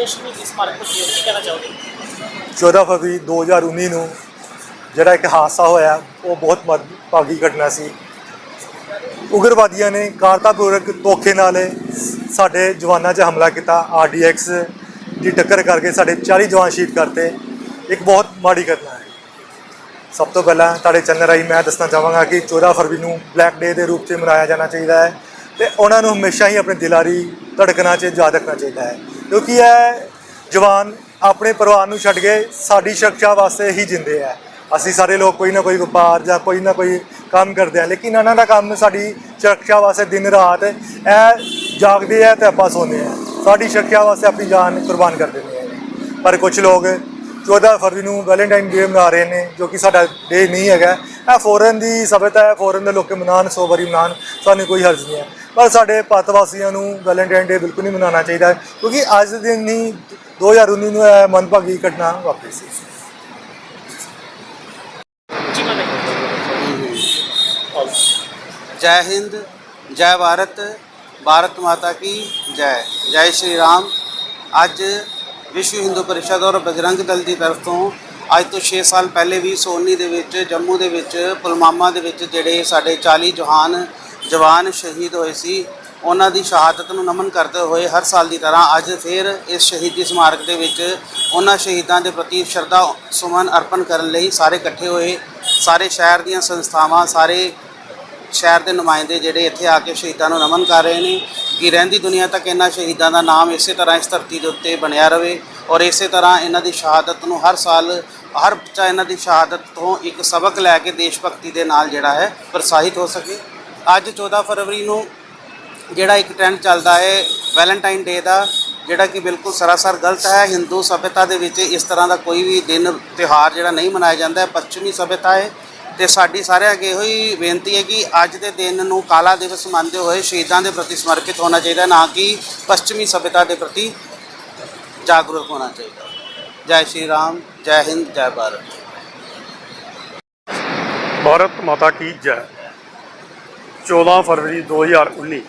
ਵਿਸ਼ੇਸ਼ ਸ਼ਹੀਦੀ ਸਮਾਰਕ ਤੋਂ ਕੀ ਕੀ ਕਹਿਣਾ ਚਾਹੋਗੇ? 14 ਫਰਵਰੀ 2019 ਨੂੰ ਜਿਹੜਾ ਇੱਕ ਹਾਦਸਾ ਹੋਇਆ, ਉਹ ਬਹੁਤ ਮਦਭਾਗੀ ਘਟਨਾ ਸੀ। ਉਗਰਵਾਦੀਆਂ ਨੇ ਕਾਰਤਾਪੂਰਕ ਧੋਖੇ ਨਾਲ ਸਾਡੇ ਜਵਾਨਾਂ 'ਚ ਹਮਲਾ ਕੀਤਾ। ਆਰਡੀਐਕਸ ਦੀ ਟੱਕਰ ਕਰਕੇ ਸਾਡੇ 40 ਜਵਾਨ ਸ਼ਹੀਦ ਕਰਤੇ। ਇੱਕ ਬਹੁਤ ਮਾੜੀ ਘਟਨਾ ਹੈ। ਸਭ ਤੋਂ ਪਹਿਲਾਂ ਤੁਹਾਡੇ ਚੈਨਲ ਰਾਹੀਂ ਮੈਂ ਦੱਸਣਾ ਚਾਹਾਂਗਾ ਕਿ 14 ਫਰਵਰੀ ਨੂੰ ਬਲੈਕ ਡੇ ਦੇ ਰੂਪ 'ਚ ਮਨਾਇਆ ਜਾਣਾ ਚਾਹੀਦਾ ਹੈ ਤੇ ਉਹਨਾਂ ਨੂੰ ਹਮੇਸ਼ਾ ਹੀ ਆਪਣੇ ਦਿਲਾਰੀ ਧੜਕਣਾ 'ਚ ਯਾਦ ਰੱਖਣਾ ਚਾਹੀਦਾ ਹੈ। ਕਿਉਂਕਿ ਇਹ ਜਵਾਨ ਆਪਣੇ ਪਰਿਵਾਰ ਨੂੰ ਛੱਡ ਕੇ ਸਾਡੀ ਸੁਰੱਖਿਆ ਵਾਸਤੇ ਹੀ ਜਿੰਦੇ ਆ। ਅਸੀਂ ਸਾਰੇ ਲੋਕ ਕੋਈ ਨਾ ਕੋਈ ਵਪਾਰ ਜਾਂ ਕੋਈ ਨਾ ਕੋਈ ਕੰਮ ਕਰਦੇ ਆ, ਲੇਕਿਨ ਇਹਨਾਂ ਦਾ ਕੰਮ ਸਾਡੀ ਸੁਰੱਖਿਆ ਵਾਸਤੇ ਦਿਨ ਰਾਤ ਇਹ ਜਾਗਦੇ ਆ ਤੇ ਆਪਾਂ ਸੌਂਦੇ ਆ। ਸਾਡੀ ਸੁਰੱਖਿਆ ਵਾਸਤੇ ਆਪਣੀ ਜਾਨ ਕੁਰਬਾਨ ਕਰ ਦਿੰਦੇ ਆ। ਪਰ ਕੁਝ ਲੋਕ 14 ਫਰਵਰੀ ਨੂੰ ਵੈਲੈਂਟਾਈਨ ਡੇ ਮਨਾ ਰਹੇ ਨੇ, ਜੋ ਕਿ ਸਾਡਾ ਡੇ ਨਹੀਂ ਹੈਗਾ। ਇਹ ਫੋਰਨ ਦੀ ਸਭਿਅਤਾ ਹੈ, ਫੋਰਨ ਦੇ ਲੋਕ ਮਨਾਉਣ, ਸੌ ਵਾਰੀ ਮਨਾਉਣ, ਸਾਨੂੰ ਕੋਈ ਹਰਜ ਨਹੀਂ ਹੈ। ਪਰ ਸਾਡੇ ਭਾਰਤ ਵਾਸੀਆਂ ਨੂੰ ਵੈਲੈਂਟਾਈਨ ਡੇ ਬਿਲਕੁਲ ਨਹੀਂ ਮਨਾਉਣਾ ਚਾਹੀਦਾ ਕਿਉਂਕਿ ਅੱਜ ਦੇ ਦਿਨ ਹੀ 2019 ਨੂੰ ਇਹ ਮੰਦਭਾਗੀ ਘਟਨਾ ਵਾਪਰੀ ਸੀ ਜੀ ਮੈਂ जय हिंद जय भारत भारत माता की ਜੈ ਜੈ ਸ਼੍ਰੀ ਰਾਮ ਅੱਜ ਵਿਸ਼ਵ ਹਿੰਦੂ ਪਰਿਸ਼ਦ ਔਰ ਬਜਰੰਗ ਦਲ ਦੀ ਤਰਫ ਤੋਂ ਅੱਜ ਤੋਂ 6 ਸਾਲ ਪਹਿਲੇ ਵੀ ਸੋਨੀ ਦੇ ਵਿੱਚ ਜੰਮੂ ਦੇ ਵਿੱਚ ਪੁਲਵਾਮਾ ਦੇ ਵਿੱਚ ਜਿਹੜੇ ਸਾਡੇ 40 ਜਵਾਨ ਜਵਾਨ ਸ਼ਹੀਦ ਹੋਏ ਸੀ। ਉਹਨਾਂ ਦੀ ਸ਼ਹਾਦਤ ਨੂੰ ਨਮਨ ਕਰਦੇ ਹੋਏ ਹਰ ਸਾਲ ਦੀ ਤਰ੍ਹਾਂ ਅੱਜ ਫਿਰ ਇਸ ਸ਼ਹੀਦੀ ਸਮਾਰਕ ਦੇ ਵਿੱਚ ਉਹਨਾਂ ਸ਼ਹੀਦਾਂ ਦੇ ਪ੍ਰਤੀ ਸ਼ਰਧਾ, ਸੁਮਨ ਅਰਪਣ ਕਰਨ ਲਈ ਸਾਰੇ ਇਕੱਠੇ ਹੋਏ। ਸਾਰੇ ਸ਼ਹਿਰ ਦੀਆਂ ਸੰਸਥਾਵਾਂ, ਸਾਰੇ ਸ਼ਹਿਰ ਦੇ ਨੁਮਾਇੰਦੇ ਜਿਹੜੇ ਇੱਥੇ ਆ ਕੇ ਸ਼ਹੀਦਾਂ ਨੂੰ ਨਮਨ ਕਰ ਰਹੇ ਨੇ। ਕਿ ਰਹਿੰਦੀ ਦੁਨੀਆ ਤੱਕ ਇਹਨਾਂ ਸ਼ਹੀਦਾਂ ਦਾ ਨਾਮ ਇਸੇ ਤਰ੍ਹਾਂ ਇਸ ਧਰਤੀ ਦੇ ਉੱਤੇ ਬਣਿਆ ਰਵੇ ਔਰ ਇਸੇ ਤਰ੍ਹਾਂ ਇਹਨਾਂ ਦੀ ਸ਼ਹਾਦਤ ਨੂੰ ਹਰ ਸਾਲ, ਹਰ ਬੱਚਾ ਇਹਨਾਂ ਦੀ ਸ਼ਹਾਦਤ ਤੋਂ ਇੱਕ ਸਬਕ ਲੈ ਕੇ ਦੇਸ਼ ਭਗਤੀ ਦੇ ਨਾਲ ਜਿਹੜਾ ਹੈ ਪ੍ਰਸਾਹਿਤ ਹੋ ਸਕੇ। ਅੱਜ 14 ਫਰਵਰੀ ਨੂੰ ਜਿਹੜਾ ਇੱਕ ਟ੍ਰੈਂਡ ਚੱਲਦਾ ਹੈ ਵੈਲੈਂਟਾਈਨ ਡੇ ਦਾ, ਜਿਹੜਾ ਕਿ ਬਿਲਕੁਲ ਸਰਾਸਰ ਗਲਤ ਹੈ। ਹਿੰਦੂ ਸਭਿਅਤਾ ਦੇ ਵਿੱਚ ਇਸ ਤਰ੍ਹਾਂ ਦਾ ਕੋਈ ਵੀ ਦਿਨ, ਤਿਉਹਾਰ ਜਿਹੜਾ ਨਹੀਂ ਮਨਾਇਆ ਜਾਂਦਾ ਹੈ। ਪੱਛਮੀ ਸਭਿਅਤਾ ਹੈ। ਤੇ ਸਾਡੀ ਸਾਰਿਆਂ ਅੱਗੇ ਇਹੋ ਹੀ ਬੇਨਤੀ ਹੈ ਕਿ ਅੱਜ ਦੇ ਦਿਨ ਨੂੰ ਕਾਲਾ ਦਿਵਸ ਮੰਨਦੇ ਹੋਏ ਸ਼ਹੀਦਾਂ ਦੇ ਪ੍ਰਤੀ ਸਮਰਪਿਤ ਹੋਣਾ ਚਾਹੀਦਾ ਨਾ ਕਿ ਪੱਛਮੀ ਸਭਿਅਤਾ ਦੇ ਪ੍ਰਤੀ ਜਾਗਰੂਕ ਹੋਣਾ ਚਾਹੀਦਾ ਜੈ ਸ਼੍ਰੀ ਰਾਮ, ਜੈ ਹਿੰਦ, ਜੈ ਭਾਰਤ। ਭਾਰਤ ਮਾਤਾ ਕੀ ਜੈ? 14 ਫਰਵਰੀ 2019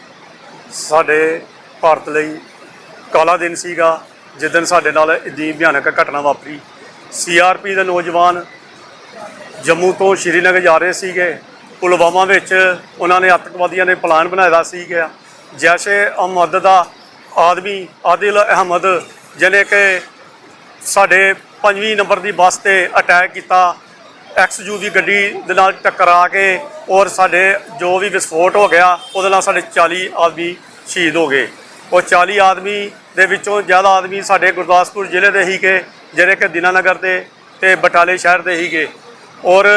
ਸਾਡੇ ਭਾਰਤ ਲਈ ਕਾਲਾ ਦਿਨ ਸੀਗਾ, ਜਿਸ ਦਿਨ ਸਾਡੇ ਨਾਲ ਇੰਨੀ ਭਿਆਨਕ ਘਟਨਾ ਵਾਪਰੀ। ਸੀਆਰਪੀ ਦੇ ਨੌਜਵਾਨ ਜੰਮੂ ਤੋਂ ਸ਼੍ਰੀਨਗਰ ਜਾ ਰਹੇ ਸੀਗੇ। ਪੁਲਵਾਮਾ ਵਿੱਚ ਉਹਨਾਂ ਨੇ ਅੱਤਵਾਦੀਆਂ ਨੇ ਪਲਾਨ ਬਣਾਇਆ ਦਾ ਸੀਗਾ। ਜੈਸ਼ੇ ਅਹਿਮਦ ਦਾ ਆਦਮੀ ਆਦਿਲ ਅਹਿਮਦ, ਜਿਹਨੇ ਕਿ ਸਾਡੇ ਪੰਜਵੀਂ ਨੰਬਰ ਦੀ ਬੱਸ ਤੇ ਅਟੈਕ ਕੀਤਾ। ਐਕਸਯੂ ਦੀ ਗੱਡੀ ਦੇ ਨਾਲ ਟਕਰਾ ਕੇ ਔਰ ਸਾਡੇ ਜੋ ਵੀ ਵਿਸਫੋਟ ਹੋ ਗਿਆ, ਉਹਦੇ ਨਾਲ ਸਾਡੇ 40 ਆਦਮੀ ਸ਼ਹੀਦ ਹੋ ਗਏ। ਉਹ 40 ਆਦਮੀ ਦੇ ਵਿੱਚੋਂ ਜ਼ਿਆਦਾ ਆਦਮੀ ਸਾਡੇ ਗੁਰਦਾਸਪੁਰ ਜ਼ਿਲ੍ਹੇ ਦੇ ਹੀਗੇ ਜਿਹੜੇ ਕਿ ਦਿਨਾਨਗਰ ਦੇ ਤੇ ਬਟਾਲੇ ਸ਼ਹਿਰ ਦੇ ਹੀਗੇ ਔਰ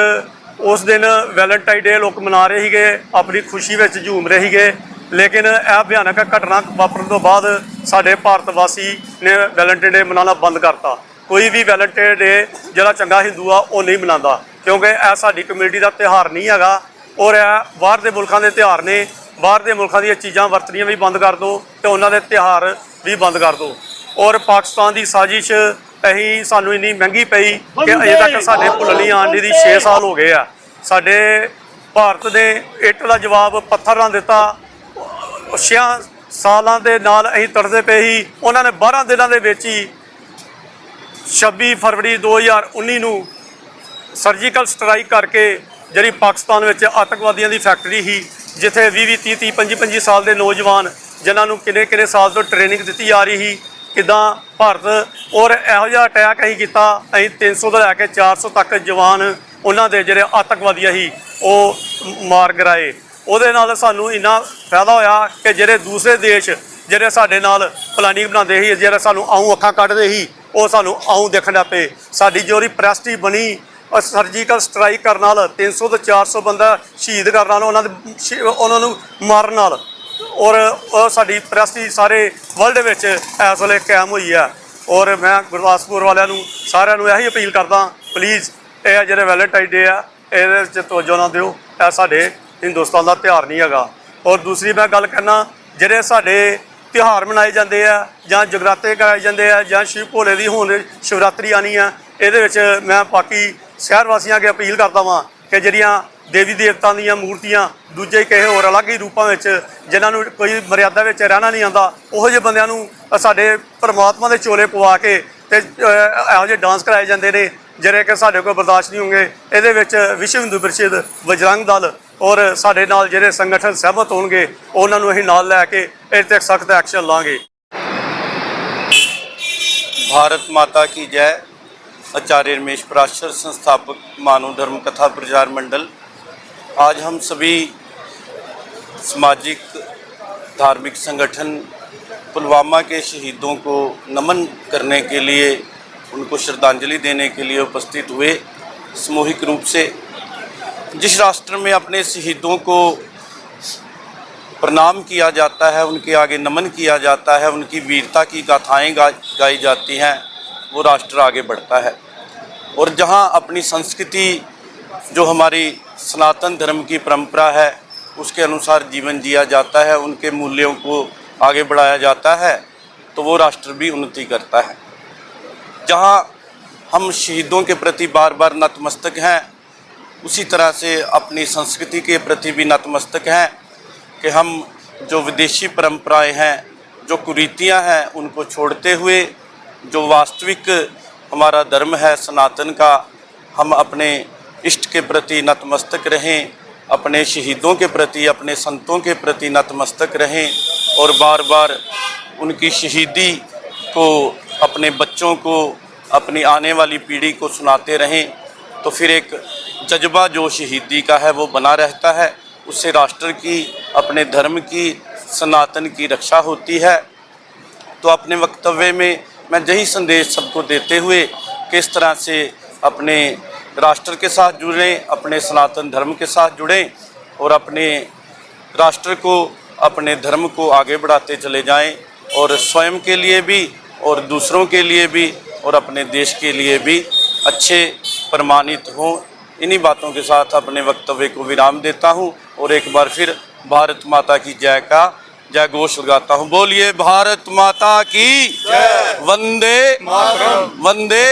ਉਸ ਦਿਨ ਵੈਲੈਂਟਾਈਨ ਡੇ ਲੋਕ ਮਨਾ ਰਹੇ ਸੀਗੇ, ਆਪਣੀ ਖੁਸ਼ੀ ਵਿੱਚ ਝੂਮ ਰਹੇ ਸੀਗੇ। ਲੇਕਿਨ ਇਹ ਭਿਆਨਕ ਘਟਨਾ ਵਾਪਰਨ ਤੋਂ ਬਾਅਦ ਸਾਡੇ ਭਾਰਤ ਵਾਸੀ ਨੇ ਵੈਲੈਂਟਾਈਨ ਡੇ ਮਨਾਉਣਾ ਬੰਦ ਕਰਤਾ। ਕੋਈ ਵੀ ਵੈਲੈਂਟਾਈਨ ਡੇ ਜਿਹੜਾ ਚੰਗਾ ਹਿੰਦੂ ਆ ਉਹ ਨਹੀਂ ਮਨਾਉਂਦਾ। ਕਿਉਂਕਿ ਇਹ ਸਾਡੀ ਕਮਿਊਨਿਟੀ ਦਾ ਤਿਉਹਾਰ ਨਹੀਂ ਹੈਗਾ। ਔਰ ਇਹ ਬਾਹਰ ਦੇ ਮੁਲਕਾਂ ਦੇ ਤਿਉਹਾਰ ਨੇ। ਬਾਹਰ ਦੇ ਮੁਲਕਾਂ ਦੀਆਂ ਚੀਜ਼ਾਂ ਵਰਤਣੀਆਂ ਵੀ ਬੰਦ ਕਰ ਦਿਓ ਤੇ ਉਹਨਾਂ ਦੇ ਤਿਉਹਾਰ ਵੀ ਬੰਦ ਕਰ ਦਿਓ ਔਰ ਪਾਕਿਸਤਾਨ ਦੀ ਸਾਜ਼ਿਸ਼ ਅਹੀਂ ਸਾਨੂੰ ਇੰਨੀ ਮਹਿੰਗੀ ਪਈ ਕਿ ਅਜੇ ਤੱਕ ਸਾਡੇ ਭੁੱਲਣੀ ਆਂਡੀ ਦੀ 6 ਸਾਲ ਹੋ ਗਏ ਆ। ਸਾਡੇ ਭਾਰਤ ਨੇ ਇੱਟ ਦਾ ਜਵਾਬ ਪੱਥਰ ਨਾਲ ਦਿੱਤਾ। ਛਿਆਂ ਸਾਲਾਂ ਦੇ ਨਾਲ ਅਸੀਂ ਤੜਦੇ ਪਏ ਸੀ। ਉਹਨਾਂ ਨੇ 12 ਦਿਨਾਂ ਦੇ ਵਿੱਚ ਹੀ 26 ਫਰਵਰੀ 2019 ਨੂੰ ਸਰਜੀਕਲ ਸਟ੍ਰਾਈਕ ਕਰਕੇ ਜਿਹੜੀ ਪਾਕਿਸਤਾਨ ਵਿੱਚ ਆਤੰਕਵਾਦੀਆਂ ਦੀ ਫੈਕਟਰੀ ਸੀ, ਜਿੱਥੇ 20 20 30 30 25 25 ਸਾਲ ਦੇ ਨੌਜਵਾਨ ਜਿਨ੍ਹਾਂ ਨੂੰ ਕਿੰਨੇ ਕਿੰਨੇ ਸਾਲ ਤੋਂ ਟ੍ਰੇਨਿੰਗ ਦਿੱਤੀ ਜਾ ਰਹੀ ਸੀ, ਕਿਦਾਂ ਭਾਰਤ ਔਰ ਇਹੋ ਜਿਹਾ ਅਟੈਕ ਅਸੀਂ ਕੀਤਾ, ਅਸੀਂ 300 ਤੋਂ ਲੈ ਕੇ 400 ਤੱਕ ਜਵਾਨ ਉਹਨਾਂ ਦੇ ਜਿਹੜੇ ਆਤੰਕਵਾਦੀ ਸੀ, ਉਹ ਮਾਰ ਗਰਾਏ। ਉਹਦੇ ਨਾਲ ਸਾਨੂੰ ਇੰਨਾ ਫਾਇਦਾ ਹੋਇਆ ਕਿ ਜਿਹੜੇ ਦੂਸਰੇ ਦੇਸ਼ ਜਿਹੜੇ ਸਾਡੇ ਨਾਲ ਪਲਾਨਿੰਗ ਬਣਾਉਂਦੇ ਸੀ, ਜਿਹੜਾ ਸਾਨੂੰ ਆਉਂ ਅੱਖਾਂ ਕੱਢਦੇ ਸੀ ਉਹ ਸਾਨੂੰ ਆਉਂ ਦੇਖਣ ਲੱਗ ਪਏ। ਸਾਡੀ ਜਿਹੜੀ ਪ੍ਰੈਸਟੀ ਬਣੀ ਸਰਜੀਕਲ ਸਟ੍ਰਾਈਕ ਕਰਨ ਨਾਲ 300 ਤੋਂ 400 ਬੰਦਾ ਸ਼ਹੀਦ ਕਰਨ ਨਾਲ, ਉਹਨਾਂ ਦੇ ਸ਼ੀ- ਉਹਨਾਂ ਨੂੰ ਮਾਰਨ ਨਾਲ। ਔਰ ਸਾਡੀ ਪ੍ਰੈਸਟੀ ਸਾਰੇ ਵਰਲਡ ਵਿੱਚ ਇਸ ਵੇਲੇ ਕਾਇਮ ਹੋਈ ਹੈ ਔਰ ਮੈਂ ਗੁਰਦਾਸਪੁਰ ਵਾਲਿਆਂ ਨੂੰ, ਸਾਰਿਆਂ ਨੂੰ ਇਹੀ ਅਪੀਲ ਕਰਦਾ ਪਲੀਜ਼ ਇਹ ਜਿਹੜੇ ਵੈਲੈਂਟਾਈਨ ਡੇ ਆ, ਇਹਦੇ ਵਿੱਚ ਤਵੱਜੋ ਨਾ ਦਿਓ। ਇਹ ਸਾਡੇ ਹਿੰਦੁਸਤਾਨ ਦਾ ਤਿਉਹਾਰ ਨਹੀਂ ਹੈਗਾ। ਔਰ ਦੂਸਰੀ ਮੈਂ ਗੱਲ ਕਰਨਾ, ਜਿਹੜੇ ਸਾਡੇ ਤਿਉਹਾਰ ਮਨਾਏ ਜਾਂਦੇ ਆ, ਜਾਂ ਜਗਰਾਤੇ ਕਰਾਏ ਜਾਂਦੇ ਆ, ਜਾਂ ਸ਼ਿਵ ਭੋਲੇ ਦੀ ਹੁਣ ਸ਼ਿਵਰਾਤਰੀ ਆਣੀ ਆ, ਇਹਦੇ ਵਿੱਚ ਮੈਂ ਬਾਕੀ ਸ਼ਹਿਰ ਵਾਸੀਆਂ ਅੱਗੇ ਅਪੀਲ ਕਰਦਾ ਵਾਂ ਕਿ ਜਿਹੜੀਆਂ ਦੇਵੀ ਦੇਵਤਾਂ ਦੀਆਂ ਮੂਰਤੀਆਂ ਦੂਜੇ ਕਿਸੇ ਹੋਰ ਅਲੱਗ ਹੀ ਰੂਪਾਂ ਵਿੱਚ ਜਿਨ੍ਹਾਂ ਨੂੰ ਕੋਈ ਮਰਿਆਦਾ ਵਿੱਚ ਰਹਿਣਾ ਨਹੀਂ ਆਉਂਦਾ, ਉਹੋ ਜਿਹੇ ਬੰਦਿਆਂ ਨੂੰ ਸਾਡੇ ਪਰਮਾਤਮਾ ਦੇ ਚੋਲੇ ਪਵਾ ਕੇ ਤੇ ਇਹੋ ਜਿਹੇ ਡਾਂਸ ਕਰਾਏ ਜਾਂਦੇ ਨੇ, ਜਿਹੜੇ ਕਿ ਸਾਡੇ ਕੋਲ ਬਰਦਾਸ਼ਤ ਨਹੀਂ ਹੋਣਗੇ। ਇਹਦੇ ਵਿੱਚ ਵਿਸ਼ਵ ਹਿੰਦੂ ਪਰਿਸ਼ਦ ਬਜਰੰਗ ਦਲ ਔਰ ਸਾਡੇ ਨਾਲ ਜਿਹੜੇ ਸੰਗਠਨ ਸਹਿਮਤ ਹੋਣਗੇ ਉਹਨਾਂ ਨੂੰ ਅਸੀਂ ਨਾਲ ਲੈ ਕੇ ਇਹ ਤੇ ਸਖਤ ਐਕਸ਼ਨ ਲਾਂਗੇ भारत माता की जय आचार्य रमेश पराशर संस्थापक मानव धर्म कथा प्रचार मंडल आज हम सभी सामाजिक धार्मिक संगठन पुलवामा के शहीदों को नमन करने के लिए उनको श्रद्धांजलि देने के लिए उपस्थित हुए सामूहिक रूप से जिस राष्ट्र में अपने शहीदों को प्रणाम किया जाता है उनके आगे नमन किया जाता है उनकी वीरता की गाथाएँ गा, गाई जाती हैं वो राष्ट्र आगे बढ़ता है। और जहाँ अपनी संस्कृति जो हमारी सनातन धर्म की परंपरा है उसके अनुसार जीवन जिया जाता है उनके मूल्यों को आगे बढ़ाया जाता है तो वो राष्ट्र भी उन्नति करता है। जहाँ हम शहीदों के प्रति बार बार नतमस्तक हैं उसी तरह से अपनी संस्कृति के प्रति भी नतमस्तक हैं कि हम जो विदेशी परंपराएँ हैं, जो कुरीतियाँ हैं, उनको छोड़ते हुए जो वास्तविक हमारा धर्म है, सनातन का, हम अपने इष्ट के प्रति नतमस्तक रहें, अपने शहीदों के प्रति, अपने संतों के प्रति नतमस्तक रहें और बार बार उनकी शहीदी को, अपने बच्चों को, अपनी आने वाली पीढ़ी को सुनाते रहें तो फिर एक जज्बा जो शहीदी का है, वो बना रहता है। उससे राष्ट्र की, अपने धर्म की, सनातन की रक्षा होती है। तो अपने वक्तव्य में मैं यही संदेश सबको देते हुए किस तरह से अपने राष्ट्र के साथ जुड़ें, अपने सनातन धर्म के साथ जुड़ें और अपने राष्ट्र को, अपने धर्म को आगे बढ़ाते चले जाएँ और स्वयं के लिए भी और दूसरों के लिए भी और अपने देश के लिए भी अच्छे, प्रमाणित हों। इन्हीं बातों के साथ अपने वक्तव्य को विराम देता हूं और एक बार फिर भारत माता की जय का जय घोष लगाता हूं बोलिए भारत माता की जय वंदे वंदे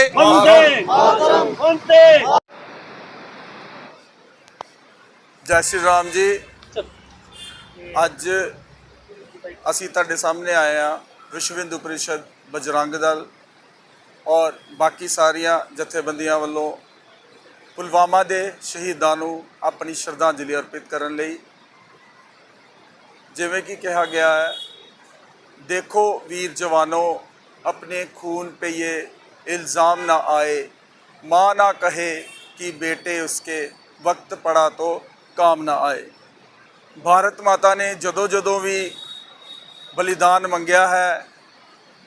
ਜੈ ਸ਼੍ਰੀ ਰਾਮ ਜੀ ਅੱਜ ਅਸੀਂ ਤੁਹਾਡੇ ਸਾਹਮਣੇ ਆਏ ਆ ਵਿਸ਼ਵ ਹਿੰਦੂ ਪਰਿਸ਼ਦ ਬਜਰੰਗ ਦਲ ਔਰ ਬਾਕੀ ਸਾਰੀਆਂ ਜਥੇਬੰਦੀਆਂ ਵੱਲੋਂ ਪੁਲਵਾਮਾ ਦੇ ਸ਼ਹੀਦਾਂ ਨੂੰ ਆਪਣੀ ਸ਼ਰਧਾਂਜਲੀ ਅਰਪਿਤ ਕਰਨ ਲਈ ਜਿਵੇਂ ਕਿ ਕਿਹਾ ਗਿਆ ਹੈ ਦੇਖੋ ਵੀਰ ਜਵਾਨੋ ਆਪਣੇ ਖੂਨ पे ये इल्ज़ाम ना आए माँ ना कहे कि बेटे उसके वक्त पड़ा तो काम ना आए ਭਾਰਤ ਮਾਤਾ ਨੇ ਜਦੋਂ ਜਦੋਂ ਵੀ ਬਲੀਦਾਨ ਮੰਗਿਆ ਹੈ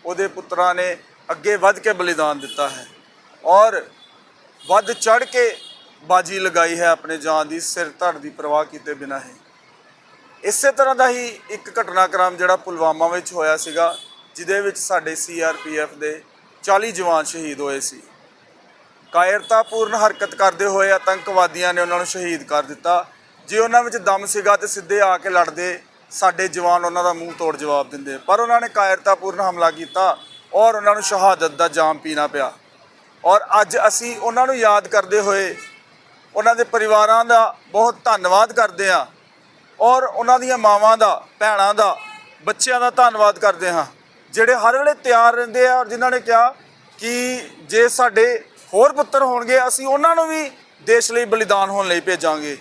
ਉਹਦੇ ਪੁੱਤਰਾਂ ਨੇ ਅੱਗੇ ਵੱਧ ਕੇ ਬਲੀਦਾਨ ਦਿੱਤਾ ਹੈ ਔਰ ਵੱਧ ਚੜ ਕੇ ਬਾਜੀ ਲਗਾਈ ਹੈ ਆਪਣੇ ਜਾਨ ਦੀ, ਸਿਰ ਧੜ ਦੀ ਪਰਵਾਹ ਕੀਤੇ ਬਿਨਾਂ ਹੀ। ਇਸੇ ਤਰ੍ਹਾਂ ਦਾ ਹੀ ਇੱਕ ਘਟਨਾਕ੍ਰਮ ਜਿਹੜਾ ਪੁਲਵਾਮਾ ਵਿੱਚ ਹੋਇਆ ਸੀਗਾ, ਜਿਹਦੇ ਵਿੱਚ ਸਾਡੇ ਸੀਆਰਪੀਐਫ ਦੇ 40 ਜਵਾਨ ਸ਼ਹੀਦ ਹੋਏ ਸੀ। ਕਾਇਰਤਾਪੂਰਨ ਹਰਕਤ ਕਰਦੇ ਹੋਏ ਆਤੰਕਵਾਦੀਆਂ ਨੇ ਉਹਨਾਂ ਨੂੰ ਸ਼ਹੀਦ ਕਰ ਦਿੱਤਾ। ਜੇ ਉਹਨਾਂ ਵਿੱਚ ਦਮ ਸੀਗਾ ਤੇ ਸਿੱਧੇ ਆ ਕੇ ਲੜਦੇ, ਸਾਡੇ ਜਵਾਨ ਉਹਨਾਂ ਦਾ ਮੂੰਹ ਤੋੜ ਜਵਾਬ ਦਿੰਦੇ। ਪਰ ਉਹਨਾਂ ਨੇ ਕਾਇਰਤਾਪੂਰਨ ਹਮਲਾ ਕੀਤਾ ਔਰ ਉਹਨਾਂ ਨੂੰ ਸ਼ਹਾਦਤ ਦਾ ਜਾਮ ਪੀਣਾ ਪਿਆ। ਔਰ ਅੱਜ ਅਸੀਂ ਉਹਨਾਂ ਨੂੰ ਯਾਦ ਕਰਦੇ ਹੋਏ ਉਹਨਾਂ ਦੇ ਪਰਿਵਾਰਾਂ ਦਾ ਬਹੁਤ ਧੰਨਵਾਦ ਕਰਦੇ ਹਾਂ ਔਰ ਉਹਨਾਂ ਦੀਆਂ ਮਾਵਾਂ ਦਾ, ਭੈਣਾਂ ਦਾ, ਬੱਚਿਆਂ ਦਾ ਧੰਨਵਾਦ ਕਰਦੇ ਹਾਂ, ਜਿਹੜੇ ਹਰ ਵੇਲੇ ਤਿਆਰ ਰਹਿੰਦੇ ਆ ਔਰ ਜਿਨ੍ਹਾਂ ਨੇ ਕਿਹਾ ਕਿ ਜੇ ਸਾਡੇ ਹੋਰ ਪੁੱਤਰ ਹੋਣਗੇ, ਅਸੀਂ ਉਹਨਾਂ ਨੂੰ ਵੀ ਦੇਸ਼ ਲਈ ਬਲੀਦਾਨ ਹੋਣ ਲਈ ਭੇਜਾਂਗੇ।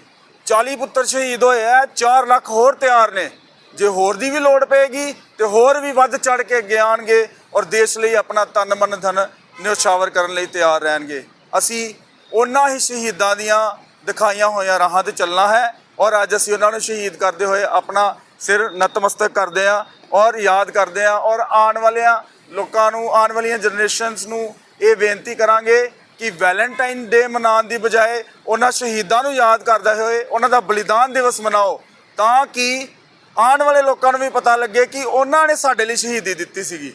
40 ਪੁੱਤਰ ਸ਼ਹੀਦ ਹੋਏ ਆ 4 ਲੱਖ ਹੋਰ ਤਿਆਰ ਨੇ। ਜੇ ਹੋਰ ਦੀ ਵੀ ਲੋੜ ਪਏਗੀ ਤੇ ਹੋਰ ਵੀ ਵੱਧ ਚੜ ਕੇ ਅੱਗੇ ਆਉਣਗੇ ਔਰ ਦੇਸ਼ ਲਈ ਆਪਣਾ ਤਨ ਮਨ ਧਨ ਨਿਉਛਾਵਰ ਕਰਨ ਲਈ ਤਿਆਰ ਰਹਿਣਗੇ। ਅਸੀਂ ਉਹਨਾਂ ਹੀ ਸ਼ਹੀਦਾਂ ਦੀਆਂ ਦਿਖਾਈਆਂ ਹੋਈਆਂ ਰਾਹਾਂ ਤੇ ਚੱਲਣਾ ਹੈ ਔਰ ਅੱਜ ਅਸੀਂ ਉਹਨਾਂ ਨੂੰ ਸ਼ਹੀਦ ਕਰਦੇ ਹੋਏ ਆਪਣਾ ਸਿਰ ਨਤਮਸਤਕ ਕਰਦੇ ਹਾਂ ਔਰ ਯਾਦ ਕਰਦੇ ਹਾਂ ਔਰ ਆਉਣ ਵਾਲਿਆਂ ਲੋਕਾਂ ਨੂੰ, ਆਉਣ ਵਾਲੀਆਂ ਜਨਰੇਸ਼ਨਸ ਨੂੰ ਇਹ ਬੇਨਤੀ ਕਰਾਂਗੇ ਕਿ ਵੈਲੈਂਟਾਈਨ ਡੇ ਮਨਾਉਣ ਦੀ ਬਜਾਏ ਉਹਨਾਂ ਸ਼ਹੀਦਾਂ ਨੂੰ ਯਾਦ ਕਰਦੇ ਹੋਏ ਉਹਨਾਂ ਦਾ ਬਲੀਦਾਨ ਦਿਵਸ ਮਨਾਓ ਤਾਂ ਕਿ ਆਉਣ ਵਾਲੇ ਲੋਕਾਂ ਨੂੰ ਵੀ ਪਤਾ ਲੱਗੇ ਕਿ ਉਹਨਾਂ ਨੇ ਸਾਡੇ ਲਈ ਸ਼ਹੀਦੀ ਦਿੱਤੀ ਸੀਗੀ।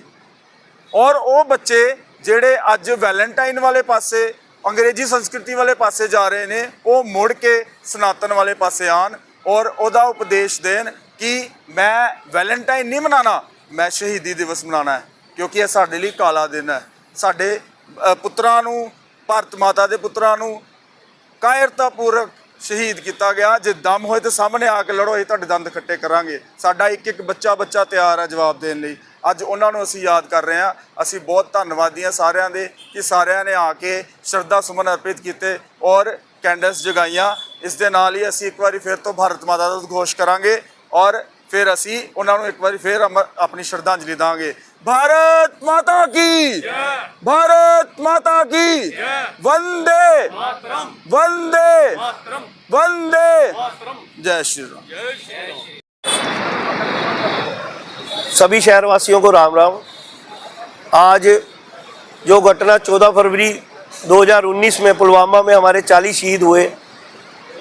ਔਰ ਉਹ ਬੱਚੇ ਜਿਹੜੇ ਅੱਜ ਵੈਲੈਂਟਾਈਨ ਵਾਲੇ ਪਾਸੇ, ਅੰਗਰੇਜ਼ੀ ਸੰਸਕ੍ਰਿਤੀ ਵਾਲੇ ਪਾਸੇ ਜਾ ਰਹੇ ਨੇ, ਉਹ ਮੁੜ ਕੇ ਸਨਾਤਨ ਵਾਲੇ ਪਾਸੇ ਆਣ ਔਰ ਉਹਦਾ ਉਪਦੇਸ਼ ਦੇਣ ਕਿ ਮੈਂ ਵੈਲੈਂਟਾਈਨ ਨਹੀਂ ਮਨਾਣਾ ਮੈਂ ਸ਼ਹੀਦੀ ਦਿਵਸ ਮਨਾਣਾ ਹੈ, ਕਿਉਂਕਿ ਇਹ ਸਾਡੇ ਲਈ ਕਾਲਾ ਦਿਨ ਹੈ। ਸਾਡੇ ਪੁੱਤਰਾਂ ਨੂੰ, ਭਾਰਤ ਮਾਤਾ ਦੇ ਪੁੱਤਰਾਂ ਨੂੰ ਕਾਇਰਤਾਪੂਰਕ ਸ਼ਹੀਦ ਕੀਤਾ ਗਿਆ। ਜੇ ਦਮ ਹੋਏ ਤੇ ਸਾਹਮਣੇ ਆ ਕੇ ਲੜੋ ਇਹ ਤੁਹਾਡੇ ਦੰਦ ਖੱਟੇ ਕਰਾਂਗੇ। ਸਾਡਾ ਇੱਕ ਇੱਕ ਬੱਚਾ ਬੱਚਾ ਤਿਆਰ ਹੈ ਜਵਾਬ ਦੇਣ ਲਈ। ਅੱਜ ਉਹਨਾਂ ਨੂੰ ਅਸੀਂ ਯਾਦ ਕਰ ਰਹੇ ਹਾਂ। ਅਸੀਂ ਬਹੁਤ ਧੰਨਵਾਦੀ ਹਾਂ ਸਾਰਿਆਂ ਦੇ ਕਿ ਸਾਰਿਆਂ ਨੇ ਆ ਕੇ ਸ਼ਰਧਾ ਸੁਮਨ ਅਰਪਿਤ ਕੀਤੇ ਔਰ ਕੈਂਡਲਸ ਜਗਾਈਆਂ। ਇਸ ਦੇ ਨਾਲ ਹੀ ਅਸੀਂ ਇੱਕ ਵਾਰੀ ਫਿਰ ਤੋਂ ਭਾਰਤ ਮਾਤਾ ਦਾ ਉਦਘੋਸ਼ ਕਰਾਂਗੇ ਔਰ ਫਿਰ ਅਸੀਂ ਉਹਨਾਂ ਨੂੰ ਇੱਕ ਵਾਰੀ ਫਿਰ ਆਪਣੀ ਸ਼ਰਧਾਂਜਲੀ ਦਾਂਗੇ। ਭਾਰਤ ਮਾਤਾ ਕੀ? ਜੈ ਭਾਰਤ ਮਾਤਾ ਕੀ? ਜੈ ਵੰਦੇ। ਮਾਤਰਮ। ਵੰਦੇ। ਮਾਤਰਮ। ਵੰਦੇ। ਮਾਤਰਮ। ਜੈ ਸ਼੍ਰੀ ਰਾਮ। ਜੈ ਸ਼੍ਰੀ ਰਾਮ। सभी शहरवासियों को राम राम। आज जो घटना 14 फरवरी 2019 में पुलवामा में हमारे 40 शहीद हुए,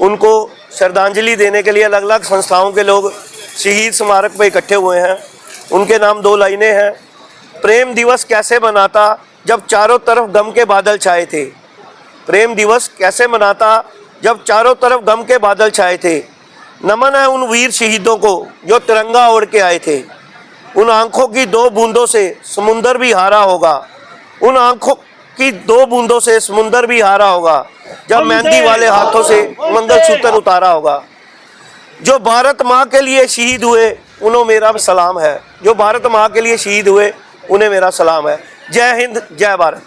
उनको श्रद्धांजलि देने के लिए अलग अलग संस्थाओं के लोग शहीद स्मारक पर इकट्ठे हुए हैं। उनके नाम दो लाइनें हैं। प्रेम दिवस कैसे मनाता, जब चारों तरफ़ गम के बादल छाए थे। प्रेम दिवस कैसे मनाता, जब चारों तरफ़ गम के बादल छाए थे। नमन है उन वीर शहीदों को, जो तिरंगा ओढ़ के आए थे। उन आँखों की दो बूंदों से समुंदर भी हारा होगा। उन आँखों की दो बूंदों से समुंदर भी हारा होगा। जब मेहंदी वाले हाथों से मंगल सूत्र उतारा होगा। जो भारत माँ के लिए शहीद हुए उन्हें मेरा सलाम है। जो भारत माँ के लिए शहीद हुए उन्हें मेरा सलाम है। जय हिंद जय भारत।